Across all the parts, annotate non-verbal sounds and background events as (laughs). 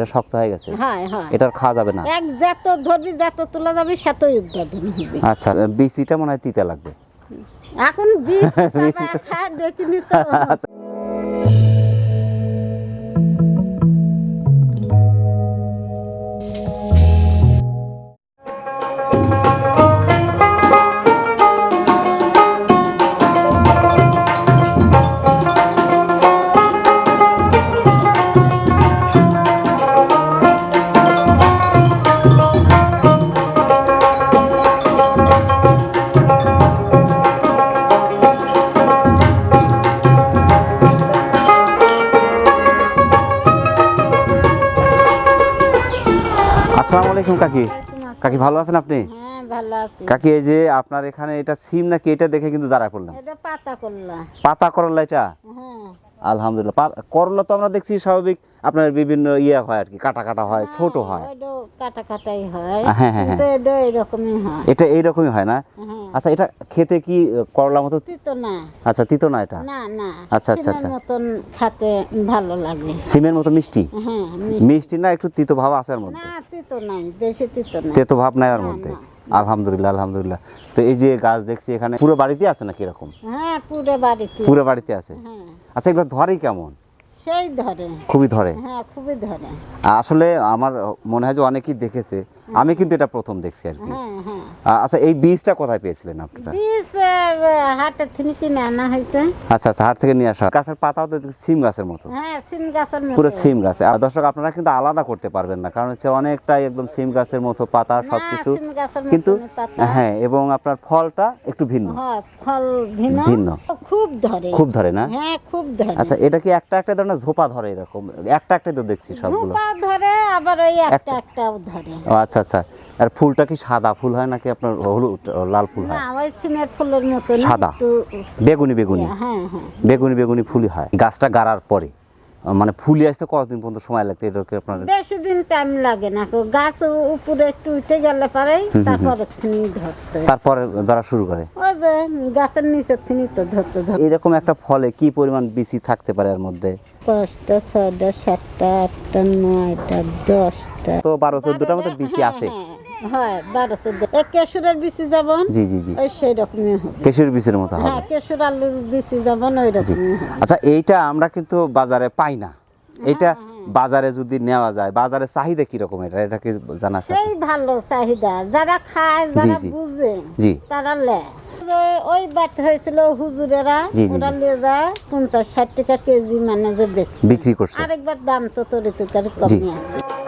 এটা শক্ত হয়ে গেছে। হ্যাঁ হ্যাঁ। এটা খাওয়া যাবে না। এক যত ধরবি যত তোলা যাবে সেতই উৎপাদন হবে। আচ্ছা বিচিটা মনে হয় তিতা লাগবে। এখন বিস চাপা খা দেখিনি তো আসসালামু আলাইকুম কাকি। কাকি ভালো আছেন আপনি? হ্যাঁ কাকি এই যে আপনার এখানে এটা সিম নাকি এটা দেখে কিন্তু দাঁড়ায় করলাম পাতা করলা। এটা? হ্যাঁ। আলহামদুলিল্লাহ। করলা তো আমরা দেখছি স্বাভাবিক আপনার বিভিন্ন ইয়ে হয় আর কি কাটা কাটা হয় ছোট হয়। কাটা কাটাই হয়। হ্যাঁ, হ্যাঁ, এটা হয়। এইরকমই হয় না? হ্যাঁ। আচ্ছা এটা খেতে কি করলা মতো? তিতো না। আচ্ছা তিতো না এটা? না না। আচ্ছা, আচ্ছা, আচ্ছা। মতন খেতে ভালো লাগে। সিমের মতো মিষ্টি? হ্যাঁ মিষ্টি। না একটু তিতো ভাব আছে এর মধ্যে? না তিতো নাই বেশি তিতো নাই। তেতো ভাব নাই না, মধ্যে? আলহামদুলিল্লাহ আলহামদুলিল্লাহ। তো এই যে গাছ দেখছি এখানে পুরো বাড়িতে আছে নাকি এরকম? হ্যাঁ পুরো বাড়িতে। পুরো বাড়িতে আছে? হ্যাঁ। আচ্ছা এগুলো ধরে কেমন? সেই ধরে। খুবই ধরে? হ্যাঁ খুবই ধরে। আসলে আমার মনে হয় যে অনেকেই দেখেছে আমি কিন্তু এটা প্রথম দেখছি আর কি। হ্যাঁ হ্যাঁ আচ্ছা এই বীজটা কোথায় পেয়েছিলেন আপনারা? বীজ হাটের থেকে কিনে আনা হয়েছে। আচ্ছা আচ্ছা হাট থেকে নিয়ে আসা। গাছের পাতাও তো সিম গাছের মতো। হ্যাঁ সিম গাছের মতো। পুরো সিম গাছে। আর দর্শক আপনারা কিন্তু আলাদা করতে পারবেন না কারণ হচ্ছে অনেকটাই একদম সিম গাছের মতো পাতা না, সবকিছু। কিন্তু হ্যাঁ এবং আপনার ফলটা একটু ভিন্ন। হ্যাঁ ফল ভিন্ন। ভিন্ন। খুব ধরে। খুব ধরে না? হ্যাঁ খুব ধরে। আচ্ছা এটা কি একটা একটা ধরনের ঝোপা ধরে এরকম? একটা একটাই তো দেখছি সবগুলো। রূপা ধরে আবার ওই একটা একটা। একটাও ধরে। ও আচ্ছা আচ্ছা আর ফুলটা কি সাদা ফুল হয় নাকি আপনার হলুদ লাল ফুল হয়? না ওই সিমের ফুলের মতো সাদা। বেগুনি বেগুনি। হ্যাঁ হ্যাঁ। বেগুনি বেগুনি ফুলই হয়। গাছটা গাড়ার পরে। মানে ফুলি আসতে কতদিন পর্যন্ত সময় লাগতো? এটাকে আপনার বেশি দিন টাইম লাগে না। গাছ উপরে একটু উঠে গেলে পারে তারপরে তিনি ধরতে। তারপরে ধরা শুরু করে? ওই যে গাছের নিচে তিনি তো ধরতে ধরতে। এরকম একটা ফলে কি পরিমাণ বিচি থাকতে পারে এর মধ্যে? পাঁচটা ছয়টা সাতটা আটটা নয়টা দশটা। তো বারো চোদ্দটার মতো বিচি আছে। হ্যাঁ, হয় বারো চোদ্দ। এই কেশুরের বিচি যেমন জি জি জি। ওই সেই রকমই হবে। কেশুর বিচির মতো হবে। হ্যাঁ কেশুর আলুর বিচি যেমন ওই রকমই হবে। আচ্ছা এইটা আমরা কিন্তু বাজারে পাই না। এটা বাজারে যদি নেওয়া যায় বাজারে চাহিদা কীরকম এটা? এটা কি জানা আছে সেই ভালো চাহিদা। যারা খায় যারা বুঝে জি। তারা লে ওই বাত হয়েছিল হুজুরেরা ওরা নিয়ে যায় পঞ্চাশ ষাট টাকা কেজি মানে যে বিক্রি করছে। আরেকবার দাম তো তরি তরি কমে আছে।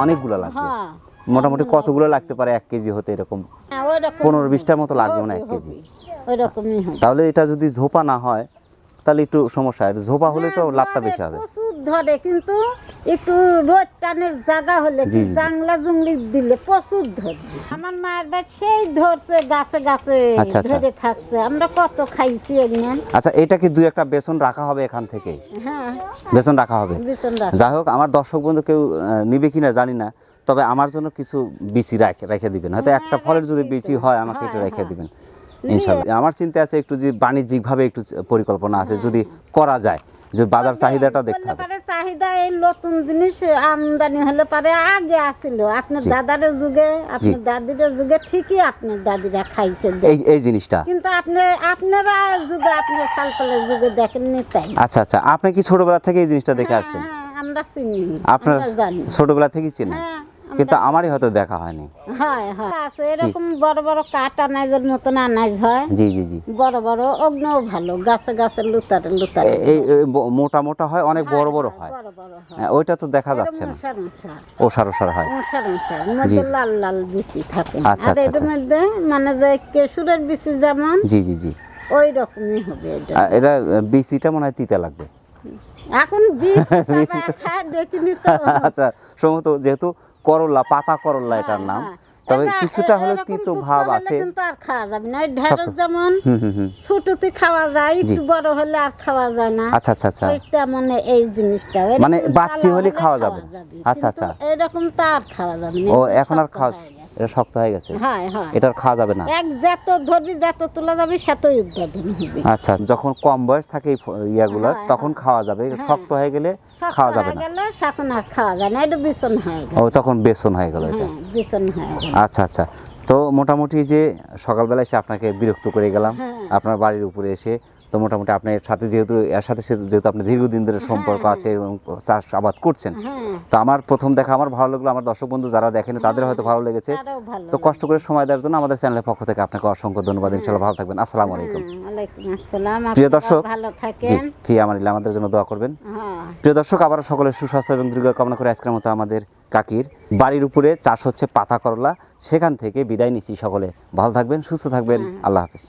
অনেকগুলো লাগবে। হ্যাঁ। মোটামুটি কতগুলো লাগতে পারে এক কেজি হতে এরকম? হ্যাঁ, পনেরো বিশটার মতো লাগবে না এক কেজি। তাহলে এটা যদি ঝোপা না হয় তাহলে একটু সমস্যা আর ঝোপা হলে তো হ্যাঁ, লাভটা বেশি হবে। ধরে কিন্তু একটু রোদ টানের জায়গা হলে। জাংলা জুংলি দিলে প্রচুর ধরবে। আমার মায়ের বাড়ি সেই ধরছে গাছে গাছে আচ্ছা, আচ্ছা। ধরে থাকছে। আমরা কত খাইছি একদিন আচ্ছা এটা কি দুই একটা বেসন রাখা হবে এখান থেকে? হ্যাঁ। বেসন রাখা হবে? যাই হোক আমার দর্শক বন্ধু কেউ নিবে কিনা জানি না তবে আমার জন্য কিছু বিচি রেখে রেখে দিবেন। হয়তো একটা ফলের যদি বিচি হয় আমাকে একটু হ্যাঁ, রেখে হ্যাঁ। দিবেন। ইনশাল্লাহ। আমার চিন্তা আছে একটু যে বাণিজ্যিকভাবে একটু পরিকল্পনা আছে যদি করা যায়। যে বাজার চাহিদাটা দেখতে হবে। চাহিদা এই নতুন জিনিস আমদানি হলে পারে আগে আসিল। আপনার জি। দাদারের যুগে আপনার দাদিরের যুগে ঠিকই আপনার দাদিরা খাইছে এই এই জিনিসটা। কিন্তু আপনি আপনারা যুগে আপনার সালপালের যুগে দেখেননি তাই। আচ্ছা আচ্ছা আপনি কি ছোটবেলা থেকে এই জিনিসটা দেখে আসছেন? হ্যাঁ, আমরা চিনি আপনার ছোটবেলা থেকেই চেনেন? হ্যাঁ, কিন্তু আমারই হয়তো দেখা হয়নি। হয় হয়। আছে এরকম বড় বড় কাঠ আনাজের মতন আনাজ হয়। জি জি জি। বড় বড় অগ্নও ভালো গাছে গাছে লুতারে লুতারে। এই মোটা মোটা হয় অনেক বড় বড় হয় হ্যাঁ, ওইটা তো দেখা যাচ্ছে না। মশা ওষার ওষার হয়। লাল লাল বিচি থাকে। আচ্ছা, আর আচ্ছা, এটার আচ্ছা। মধ্যে মানে যে কেশুরের বিচি যেমন জি জি জি। ওই রকমই হবে এটা এটা বিচিটা মনে হয় তিতা লাগবে। এখন চাপা (laughs) খা দেখিনি তো। আচ্ছা সম্ভবত যেহেতু করল্লা পাতা করলা এটার নাম। হ্যাঁ, তবে কিছুটা হলে তিতো ভাব আছে। কিন্তু আর খাওয়া যাবে না। ঢেঁড়স যেমন হুম হুম ছোটতে খাওয়া যায় একটু বড় হলে আর খাওয়া যায় না। আচ্ছা আচ্ছা আচ্ছা। তেমন এই জিনিসটা মানে বাকি হলে খাওয়া যাবে। আচ্ছা, আচ্ছা। এরকম তো আর খাওয়া যাবে না। ও এখন আর খাওয়া হয়ে। এটা শক্ত হয়ে গেছে। হয় হয়। এটা খাওয়া যাবে না। এক যত ধরবি যত তোলা যাবে সেতই উৎপাদন হবে। আচ্ছা যখন কম বয়স থাকে এই ফ- হ্যাঁ, তখন খাওয়া যাবে। শক্ত হয়ে গেলে খাওয়া যাবে না। এখন আর খাওয়া যায় না। এটা বিছন হয়ে গেল। ও তখন বেসন হয়ে গেল এটা। হ্যাঁ বিছন হয়ে গেল। আচ্ছা আচ্ছা। তো মোটামুটি যে সকালবেলা এসে আপনাকে বিরক্ত করে গেলাম। হ্যাঁ। আপনার বাড়ির উপরে এসে তো মোটামুটি আপনার সাথে যেহেতু এর সাথে যেহেতু আপনি দীর্ঘদিন ধরে সম্পর্ক আছে এবং চাষ আবাদ করছেন হ্যাঁ। তো আমার প্রথম দেখা আমার ভালো লাগল। আমার দর্শক বন্ধু যারা দেখেন তাদের হয়তো ভালো লেগেছে। তো কষ্ট করে সময় দেওয়ার জন্য আমাদের চ্যানেলের পক্ষ থেকে আপনাকে অসংখ্য ধন্যবাদ। ইনশাল্লাহ ভালো থাকবেন। আসসালামু আলাইকুম। হ্যাঁ, প্রিয় দর্শক, ফি আমানিল্লাহ আমাদের জন্য দোয়া করবেন। হ্যাঁ। প্রিয় দর্শক আবার সকলের সুস্বাস্থ্য এবং দীর্ঘ কামনা করে আজকের মতো আমাদের কাকির বাড়ির উপরে চাষ হচ্ছে পাতা করলা। সেখান থেকে বিদায় নিচ্ছি সকলে। ভালো থাকবেন সুস্থ থাকবেন। আল্লাহ হাফিজ।